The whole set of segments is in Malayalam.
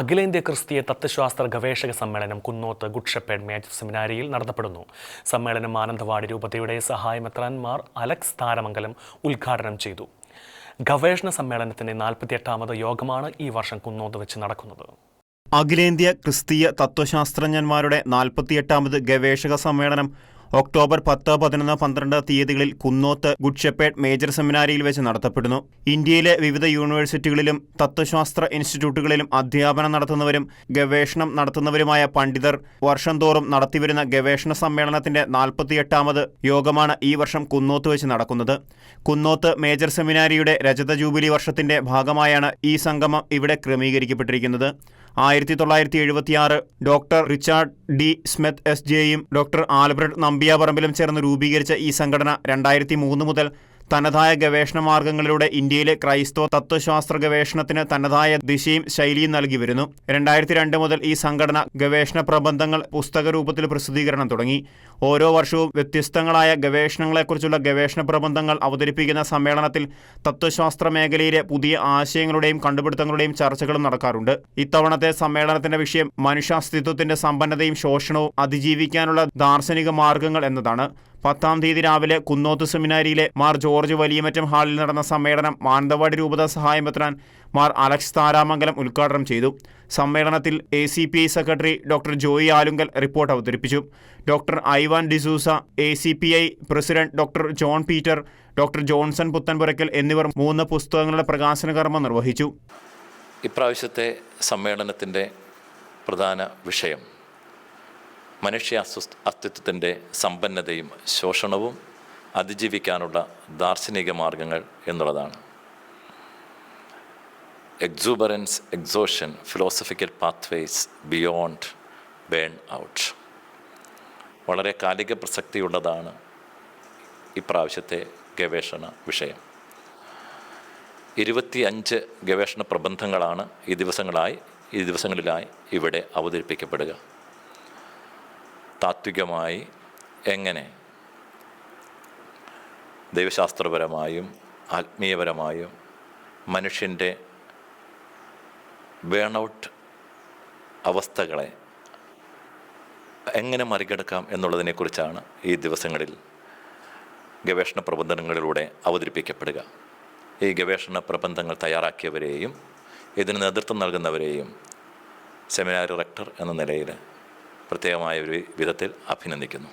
അഖിലേന്ത്യാ ക്രിസ്തീയ തത്വശാസ്ത്ര ഗവേഷക സമ്മേളനം കുന്നോത്ത് ഗുഡ് ഷെപ്പേഡ് മേജർ സെമിനാരിയിൽ നടത്തപ്പെടുന്നു. സമ്മേളനം ആനന്ദവാടി രൂപതയുടെ സഹായമെത്രാൻമാർ അലക്സ് താരമംഗലം ഉദ്ഘാടനം ചെയ്തു. ഗവേഷണ സമ്മേളനത്തിന്റെ നാൽപ്പത്തിയെട്ടാമത് യോഗമാണ് ഈ വർഷം കുന്നോത്ത് വെച്ച് നടക്കുന്നത്. അഖിലേന്ത്യാ ക്രിസ്തീയ തത്വശാസ്ത്രജ്ഞന്മാരുടെ നാൽപ്പത്തിയെട്ടാമത് ഗവേഷക സമ്മേളനം ഒക്ടോബർ പത്ത് പതിനൊന്ന് പന്ത്രണ്ട് തീയതികളിൽ കുന്നോത്ത് ഗുഡ് ഷെപ്പേഡ് മേജർ സെമിനാരിയിൽ വെച്ച് നടത്തപ്പെടുന്നു. ഇന്ത്യയിലെ വിവിധ യൂണിവേഴ്സിറ്റികളിലും തത്വശാസ്ത്ര ഇൻസ്റ്റിറ്റ്യൂട്ടുകളിലും അധ്യാപനം നടത്തുന്നവരും ഗവേഷണം നടത്തുന്നവരുമായ പണ്ഡിതർ വർഷം തോറും നടത്തിവരുന്ന ഗവേഷണ സമ്മേളനത്തിന്റെ നാൽപ്പത്തിയെട്ടാമത് യോഗമാണ് ഈ വർഷം കുന്നോത്ത് വെച്ച് നടക്കുന്നത്. കുന്നോത്ത് മേജർ സെമിനാരിയുടെ രജത ജൂബിലി വർഷത്തിന്റെ ഭാഗമായാണ് ഈ സംഗമം ഇവിടെ ക്രമീകരിക്കപ്പെട്ടിരിക്കുന്നത്. ആയിരത്തി തൊള്ളായിരത്തി എഴുപത്തിയാറ് doctor Richard D Smith S ജെയും doctor ആൽബ്രഡ് നമ്പിയാപറമ്പിലും ചേർന്ന് രൂപീകരിച്ച ഈ സംഘടന രണ്ടായിരത്തി മൂന്ന് മുതൽ തനതായ ഗവേഷണ മാർഗങ്ങളിലൂടെ ഇന്ത്യയിലെ ക്രൈസ്തവ തത്വശാസ്ത്ര ഗവേഷണത്തിന് തനതായ ദിശയും ശൈലിയും നൽകി വരുന്നു. രണ്ടായിരത്തി രണ്ട് മുതൽ ഈ സംഘടന ഗവേഷണ പ്രബന്ധങ്ങൾ പുസ്തക രൂപത്തിൽ പ്രസിദ്ധീകരണം തുടങ്ങി. ഓരോ വർഷവും വ്യത്യസ്തങ്ങളായ ഗവേഷണങ്ങളെക്കുറിച്ചുള്ള ഗവേഷണ പ്രബന്ധങ്ങൾ അവതരിപ്പിക്കുന്ന സമ്മേളനത്തിൽ തത്വശാസ്ത്ര മേഖലയിലെ പുതിയ ആശയങ്ങളുടെയും കണ്ടുപിടുത്തങ്ങളുടെയും ചർച്ചകളും നടക്കാറുണ്ട്. ഇത്തവണത്തെ സമ്മേളനത്തിന്റെ വിഷയം മനുഷ്യാസ്തിത്വത്തിന്റെ സമ്പന്നതയും ശോഷണവും അതിജീവിക്കാനുള്ള ദാർശനിക മാർഗങ്ങൾ എന്നതാണ്. പത്താം തീയതി രാവിലെ കുന്നോത്ത് സെമിനാരിയിലെ മാർ ജോർജ് വലിയമറ്റം ഹാളിൽ നടന്ന സമ്മേളനം മാനന്തവാടി രൂപത സഹായമെത്രാൻ മാർ അലക്സ് താരാമംഗലം ഉദ്ഘാടനം ചെയ്തു. സമ്മേളനത്തിൽ A C P I secretary doctor Joy Alunkal report അവതരിപ്പിച്ചു. Doctor Ivan D'Souza A C P I president doctor John Peter doctor Johnson Puthenpurackal എന്നിവർ മൂന്ന് പുസ്തകങ്ങളുടെ പ്രകാശന കർമ്മം നിർവഹിച്ചു. ഇപ്രാവശ്യത്തെ സമ്മേളനത്തിന്റെ പ്രധാന വിഷയം മനുഷ്യ അസ്തിത്വത്തിന്റെ സമ്പന്നതയും ശോഷണവും അതിജീവിക്കാനുള്ള ദാർശനിക മാർഗങ്ങൾ എന്നുള്ളതാണ്. Exuberance exhaustion philosophical pathways beyond burn out വളരെ കാലിക പ്രസക്തിയുള്ളതാണ് ഇപ്രാവശ്യത്തെ ഗവേഷണ വിഷയം. ഇരുപത്തി അഞ്ച് ഗവേഷണ പ്രബന്ധങ്ങളാണ് ഈ ദിവസങ്ങളായി ഈ ദിവസങ്ങളിലായി ഇവിടെ അവതരിപ്പിക്കപ്പെടുക. താത്വികമായി എങ്ങനെ ദൈവശാസ്ത്രപരമായും ആത്മീയപരമായും മനുഷ്യന്റെ ബേണൗട്ട് അവസ്ഥകളെ എങ്ങനെ മറികടക്കാം എന്നുള്ളതിനെക്കുറിച്ചാണ് ഈ ദിവസങ്ങളിൽ ഗവേഷണ പ്രബന്ധങ്ങളിലൂടെ അവതരിപ്പിക്കപ്പെടുക. ഈ ഗവേഷണ പ്രബന്ധങ്ങൾ തയ്യാറാക്കിയവരെയും ഇതിന് നേതൃത്വം നൽകുന്നവരെയും സെമിനാർ റെക്ടർ എന്ന നിലയിൽ പ്രത്യേകമായ ഒരു വിധത്തിൽ അഭിനന്ദിക്കുന്നു.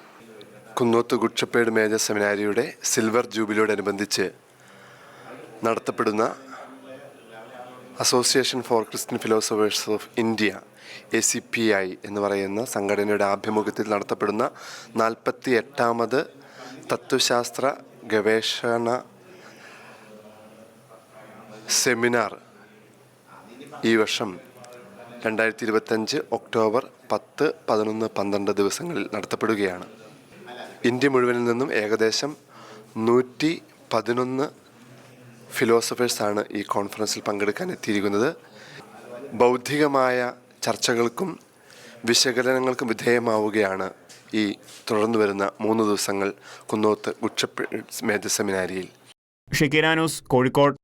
കുന്നോത്ത് ഗുഡ്ഷപ്പേട് മേജർ സെമിനാരിയുടെ സിൽവർ ജൂബിലിയോടനുബന്ധിച്ച് നടത്തപ്പെടുന്ന association for Christian philosophers of India A C P I എന്ന് പറയുന്ന സംഘടനയുടെ ആഭിമുഖ്യത്തിൽ നടത്തപ്പെടുന്ന നാൽപ്പത്തി എട്ടാമത് തത്വശാസ്ത്ര ഗവേഷണ സെമിനാർ ഈ വർഷം രണ്ടായിരത്തി ഇരുപത്തഞ്ച് ഒക്ടോബർ പത്ത് പതിനൊന്ന് പന്ത്രണ്ട് ദിവസങ്ങളിൽ നടത്തപ്പെടുകയാണ്. ഇന്ത്യ മുഴുവനിൽ നിന്നും ഏകദേശം നൂറ്റി പതിനൊന്ന് ഫിലോസഫേഴ്സാണ് ഈ കോൺഫറൻസിൽ പങ്കെടുക്കാൻ എത്തിയിരിക്കുന്നത്. ബൗദ്ധികമായ ചർച്ചകൾക്കും വിശകലനങ്ങൾക്കും വിധേയമാവുകയാണ് ഈ തുടർന്നു വരുന്ന മൂന്ന് ദിവസങ്ങൾ കുന്നോത്ത് ഗുഡ്ഷപ്പ് മേജർ സെമിനാരിയിൽ ഷിക്കിരാനൂസ് കോഴിക്കോട്.